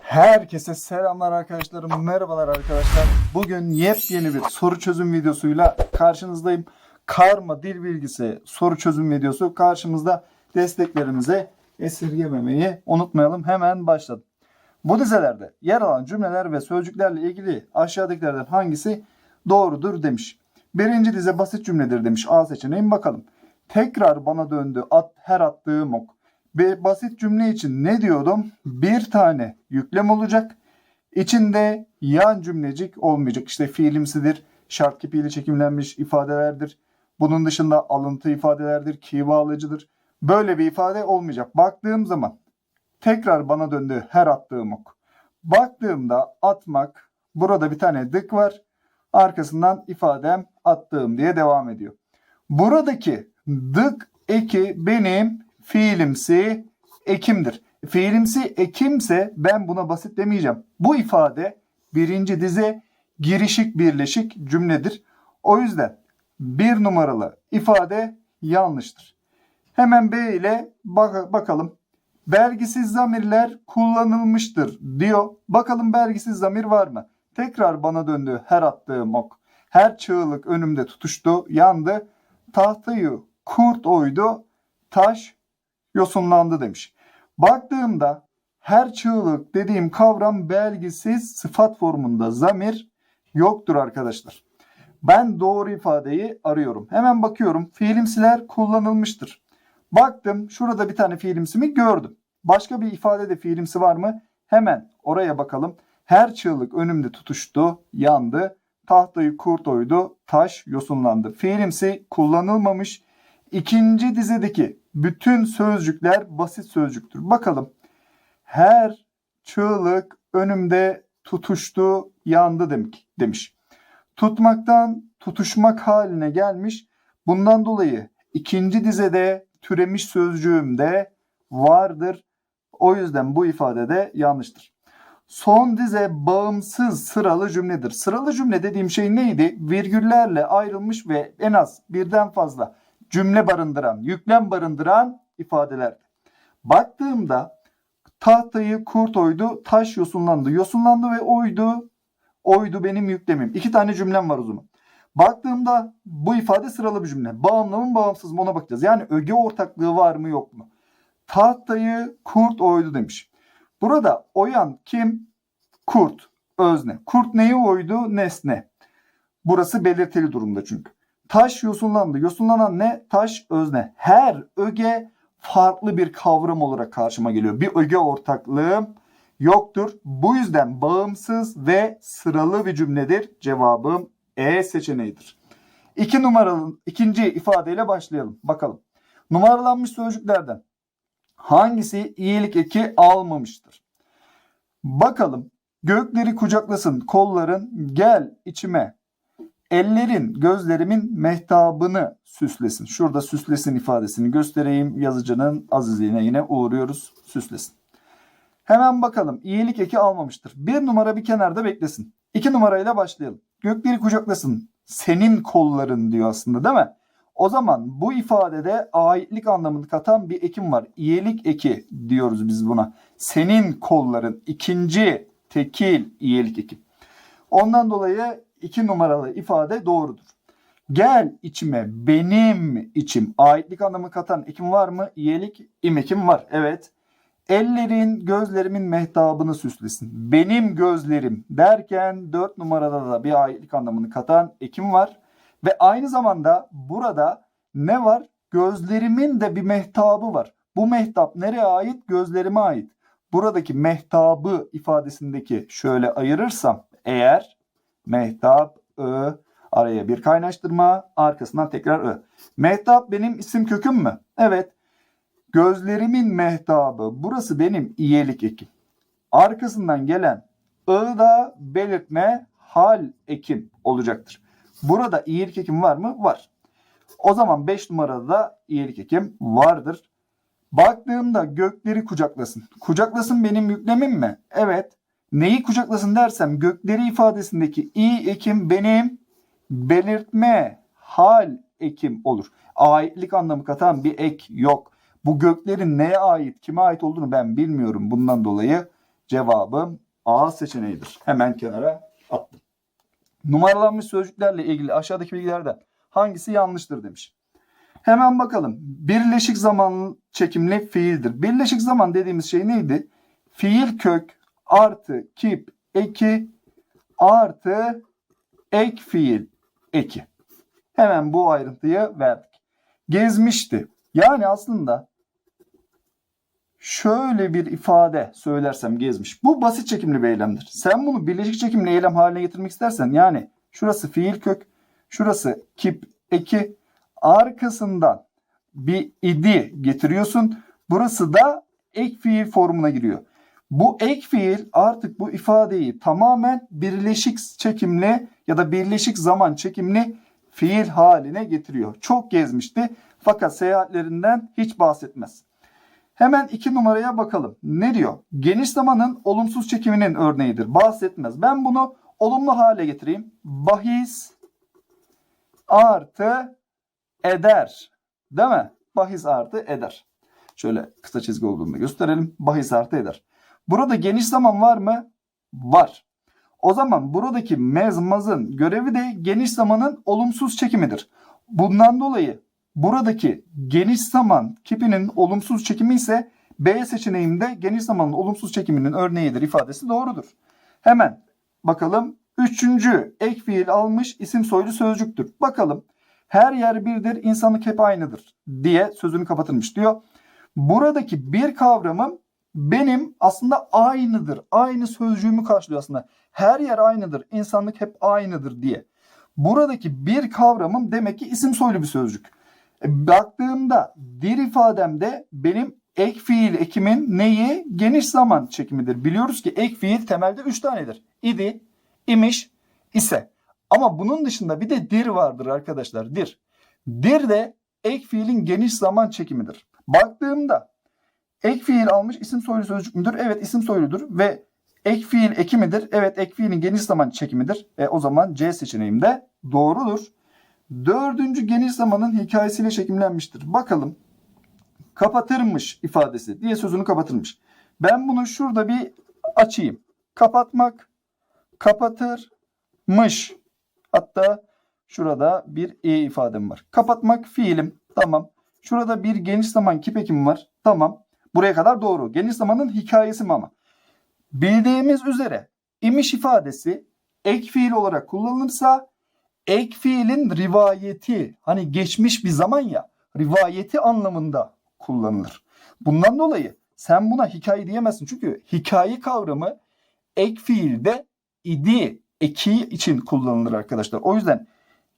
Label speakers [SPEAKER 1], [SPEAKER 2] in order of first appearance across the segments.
[SPEAKER 1] Herkese selamlar arkadaşlarım, merhabalar arkadaşlar. Bugün yepyeni bir soru çözüm videosuyla karşınızdayım. Karma dil bilgisi soru çözüm videosu karşımızda desteklerimize esirgememeyi unutmayalım. Hemen başladım. Bu dizelerde yer alan cümleler ve sözcüklerle ilgili aşağıdakilerden hangisi doğrudur demiş. Birinci dize basit cümledir demiş. A seçeneğin bakalım. Tekrar bana döndü at, her attığım ok. Bir basit cümle için ne diyordum? Bir tane yüklem olacak. İçinde yan cümlecik olmayacak. İşte fiilimsidir, şart kipiyle çekimlenmiş ifadelerdir. Bunun dışında alıntı ifadelerdir, ki bağlayıcıdır. Böyle bir ifade olmayacak. Baktığım zaman tekrar bana döndü her attığım ok. Baktığımda atmak, burada bir tane dık var. Arkasından ifadem attığım diye devam ediyor. Buradaki dık eki benim fiilimsi ekimdir. Fiilimsi ekimse ben buna basit demeyeceğim. Bu ifade birinci dize girişik birleşik cümledir. O yüzden bir numaralı ifade yanlıştır. Hemen B ile bak- bakalım. Belgisiz zamirler kullanılmıştır diyor. Bakalım belgisiz zamir var mı? Tekrar bana döndü her attığım ok. Her çığlık önümde tutuştu, yandı. Tahtayı kurt oydu, taş yosunlandı demiş. Baktığımda her çığlık dediğim kavram belgisiz sıfat formunda zamir yoktur arkadaşlar. Ben doğru ifadeyi arıyorum. Hemen bakıyorum. Fiilimsiler kullanılmıştır. Baktım şurada bir tane fiilimsimi gördüm. Başka bir ifadede fiilimsi var mı? Hemen oraya bakalım. Her çığlık önümde tutuştu, yandı. Tahtayı kurt oydu, taş yosunlandı. Fiilimsi kullanılmamış. İkinci dizedeki bütün sözcükler basit sözcüktür. Bakalım. Her çığlık önümde tutuştu, yandı demek, demiş. Tutmaktan tutuşmak haline gelmiş. Bundan dolayı ikinci dizede türemiş sözcüğümde vardır. O yüzden bu ifade de yanlıştır. Son dize bağımsız sıralı cümledir. Sıralı cümle dediğim şey neydi? Virgüllerle ayrılmış ve en az birden fazla cümle barındıran, yüklem barındıran ifadeler. Baktığımda tahtayı kurt oydu, taş yosunlandı. Yosunlandı ve oydu. Oydu benim yüklemim. İki tane cümlem var o zaman. Baktığımda bu ifade sıralı bir cümle. Bağımlı mı bağımsız mı ona bakacağız. Yani öge ortaklığı var mı yok mu? Tahtayı kurt oydu demiş. Burada oyan kim? Kurt. Özne. Kurt neyi oydu? Nesne. Burası belirtili durumda çünkü. Taş yosunlandı. Yosunlanan ne? Taş özne. Her öge farklı bir kavram olarak karşıma geliyor. Bir öge ortaklığım yoktur. Bu yüzden bağımsız ve sıralı bir cümledir. Cevabım E seçeneğidir. İki numaralı ikinci ifadeyle başlayalım. Bakalım. Numaralanmış sözcüklerden hangisi iyilik eki almamıştır? Bakalım. Gökleri kucaklasın kolların gel içime. Ellerin gözlerimin mehtabını süslesin. Şurada süslesin ifadesini göstereyim. Yazıcının azizliğine yine uğruyoruz. Süslesin. Hemen bakalım. İyilik eki almamıştır. Bir numara bir kenarda beklesin. İki numarayla başlayalım. Gökleri kucaklasın. Senin kolların diyor aslında değil mi? O zaman bu ifadede aitlik anlamını katan bir ekim var. İyilik eki diyoruz biz buna. Senin kolların ikinci tekil iyilik eki. Ondan dolayı iki numaralı ifade doğrudur. Gel içime benim içim aitlik anlamı katan ekim var mı? İyilik im ekim var. Evet. Ellerin gözlerimin mehtabını süslesin. Benim gözlerim derken dört numarada da bir aitlik anlamını katan ekim var. Ve aynı zamanda burada ne var? Gözlerimin de bir mehtabı var. Bu mehtap nereye ait? Gözlerime ait. Buradaki mehtabı ifadesindeki şöyle ayırırsam eğer mehtap ö araya bir kaynaştırma arkasından tekrar ö. Mehtap benim isim köküm mü? Evet. Gözlerimin mehtabı burası benim iyelik ekim. Arkasından gelen ı da belirtme hal ekim olacaktır. Burada iyilik ekim var mı? Var. O zaman 5 numarada da iyilik ekim vardır. Baktığımda gökleri kucaklasın. Kucaklasın benim yüklemim mi? Evet. Neyi kucaklasın dersem gökleri ifadesindeki i ekim benim belirtme hal ekim olur. Aitlik anlamı katan bir ek yok. Bu göklerin neye ait, kime ait olduğunu ben bilmiyorum. Bundan dolayı cevabım A seçeneğidir. Hemen kenara attım. Numaralanmış sözcüklerle ilgili aşağıdaki bilgilerden hangisi yanlıştır demiş. Hemen bakalım. Birleşik zaman çekimli fiildir. Birleşik zaman dediğimiz şey neydi? Fiil kök artı kip eki artı ek fiil eki. Hemen bu ayrıntıyı verdik. Gezmişti. Yani aslında şöyle bir ifade söylersem gezmiş. Bu basit çekimli bir eylemdir. Sen bunu birleşik çekimli eylem haline getirmek istersen yani şurası fiil kök, şurası kip eki, arkasından bir idi getiriyorsun. Burası da ek fiil formuna giriyor. Bu ek fiil artık bu ifadeyi tamamen birleşik çekimli ya da birleşik zaman çekimli fiil haline getiriyor. Çok gezmişti fakat seyahatlerinden hiç bahsetmez. Hemen iki numaraya bakalım. Ne diyor? Geniş zamanın olumsuz çekiminin örneğidir. Bahsetmez. Ben bunu olumlu hale getireyim. Bahis artı eder. Değil mi? Bahis artı eder. Şöyle kısa çizgi olduğunu gösterelim. Bahis artı eder. Burada geniş zaman var mı? Var. O zaman buradaki mezmazın görevi de geniş zamanın olumsuz çekimidir. Bundan dolayı buradaki geniş zaman kipinin olumsuz çekimi ise B seçeneğinde geniş zamanın olumsuz çekiminin örneğidir ifadesi doğrudur. Hemen bakalım. Üçüncü ek fiil almış isim soylu sözcüktür. Bakalım. Her yer birdir, insanlık hep aynıdır diye sözünü kapatılmış diyor. Buradaki bir kavramım benim aslında aynıdır. Aynı sözcüğümü karşılıyor aslında. Her yer aynıdır, insanlık hep aynıdır diye. Buradaki bir kavramım demek ki isim soylu bir sözcük. E, baktığımda dir ifademde benim ek fiil ekimin neyi? Geniş zaman çekimidir. Biliyoruz ki ek fiil temelde 3 tanedir. İdi, imiş, ise. Ama bunun dışında bir de dir vardır arkadaşlar. Dir. Dir de ek fiilin geniş zaman çekimidir. Baktığımda ek fiil almış isim soylu sözcük müdür? Evet isim soyludur ve ek fiil eki midir? Evet ek fiilin geniş zaman çekimidir. E, o zaman C seçeneğim de doğrudur. Dördüncü geniş zamanın hikayesiyle çekimlenmiştir. Bakalım kapatırmış ifadesi diye sözünü kapatırmış. Ben bunu şurada bir açayım. Kapatmak, kapatırmış. Hatta şurada bir e ifadem var. Kapatmak fiilim. Tamam. Şurada bir geniş zaman kip ekimi var. Tamam. Buraya kadar doğru. Geniş zamanın hikayesi mi ama? Bildiğimiz üzere imiş ifadesi ek fiil olarak kullanılırsa ek fiilin rivayeti hani geçmiş bir zaman ya rivayeti anlamında kullanılır. Bundan dolayı sen buna hikaye diyemezsin. Çünkü hikaye kavramı ek fiilde idi eki için kullanılır arkadaşlar. O yüzden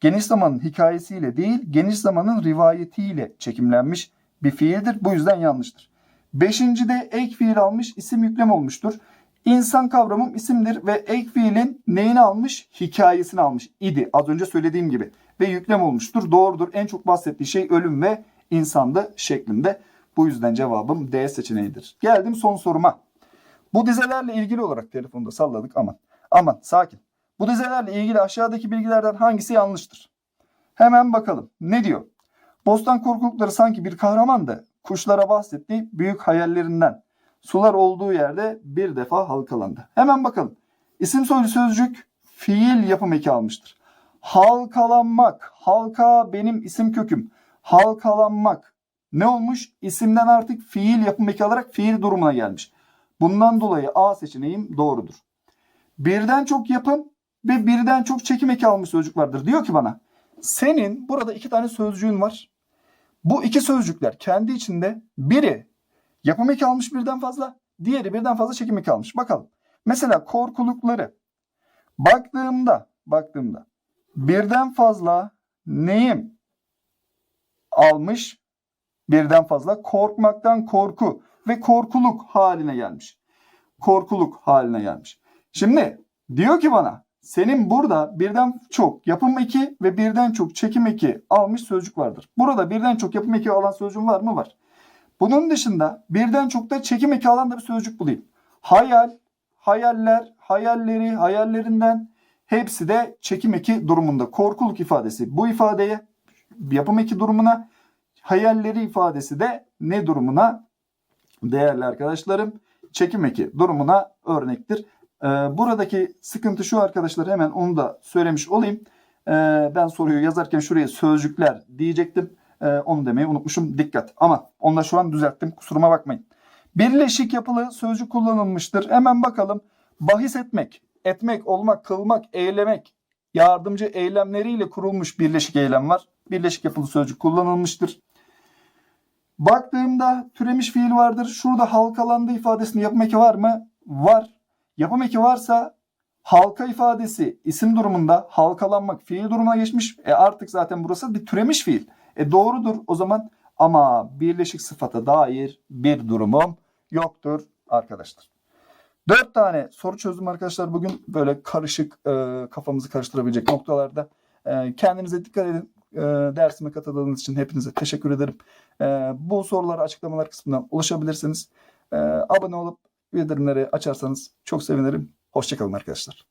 [SPEAKER 1] geniş zamanın hikayesiyle değil geniş zamanın rivayetiyle çekimlenmiş bir fiildir. Bu yüzden yanlıştır. Beşinci de ek fiil almış isim yüklem olmuştur. İnsan kavramım isimdir ve ek fiilin neyini almış? Hikayesini almış idi. Az önce söylediğim gibi. Ve yüklem olmuştur. Doğrudur. En çok bahsettiği şey ölüm ve insandı şeklinde. Bu yüzden cevabım D seçeneğidir. Geldim son soruma. Bu dizelerle ilgili olarak telefonda salladık aman. Aman sakin. Bu dizelerle ilgili aşağıdaki bilgilerden hangisi yanlıştır? Hemen bakalım. Ne diyor? Bostan korkulukları sanki bir kahraman da kuşlara bahsettiği büyük hayallerinden sular olduğu yerde bir defa halkalandı. Hemen bakalım. İsim soylu sözcük fiil yapım eki almıştır. Halkalanmak. Halka benim isim köküm. Halkalanmak. Ne olmuş? İsimden artık fiil yapım eki alarak fiil durumuna gelmiş. Bundan dolayı A seçeneğim doğrudur. Birden çok yapım ve birden çok çekim eki almış sözcük vardır. Diyor ki bana senin burada iki tane sözcüğün var. Bu iki sözcükler kendi içinde biri yapım eki almış birden fazla, diğeri birden fazla çekim eki almış. Bakalım. Mesela korkulukları baktığımda baktığımda birden fazla neyim almış? Birden fazla korkmaktan korku ve korkuluk haline gelmiş. Korkuluk haline gelmiş. Şimdi diyor ki bana senin burada birden çok yapım eki ve birden çok çekim eki almış sözcük vardır. Burada birden çok yapım eki alan sözcüğün var mı? Var. Bunun dışında birden çok da çekim eki alan da bir sözcük bulayım. Hayal, hayaller, hayalleri, hayallerinden hepsi de çekim eki durumunda. Korkuluk ifadesi bu ifadeye yapım eki durumuna hayalleri ifadesi de ne durumuna? Değerli arkadaşlarım çekim eki durumuna örnektir. Ee, buradaki sıkıntı şu arkadaşlar hemen onu da söylemiş olayım. Ee, ben soruyu yazarken şuraya sözcükler diyecektim. Ee, onu demeyi unutmuşum. Dikkat. Ama onu da şu an düzelttim. Kusuruma bakmayın. Birleşik yapılı sözcük kullanılmıştır. Hemen bakalım. Bahis etmek, etmek, olmak, kılmak, eylemek, yardımcı eylemleriyle kurulmuş birleşik eylem var. Birleşik yapılı sözcük kullanılmıştır. Baktığımda türemiş fiil vardır. Şurada halkalandı ifadesini yapım eki var mı? Var. Yapım eki varsa halka ifadesi isim durumunda halkalanmak fiil durumuna geçmiş. E artık zaten burası bir türemiş fiil. E doğrudur o zaman ama birleşik sıfata dair bir durumum yoktur arkadaşlar. Dört tane soru çözdüm arkadaşlar bugün böyle karışık e, kafamızı karıştırabilecek noktalarda. E, kendinize dikkat edin. E, dersime katıldığınız için hepinize teşekkür ederim. E, bu soruları açıklamalar kısmından ulaşabilirsiniz. E, abone olup bildirimleri açarsanız çok sevinirim. Hoşçakalın arkadaşlar.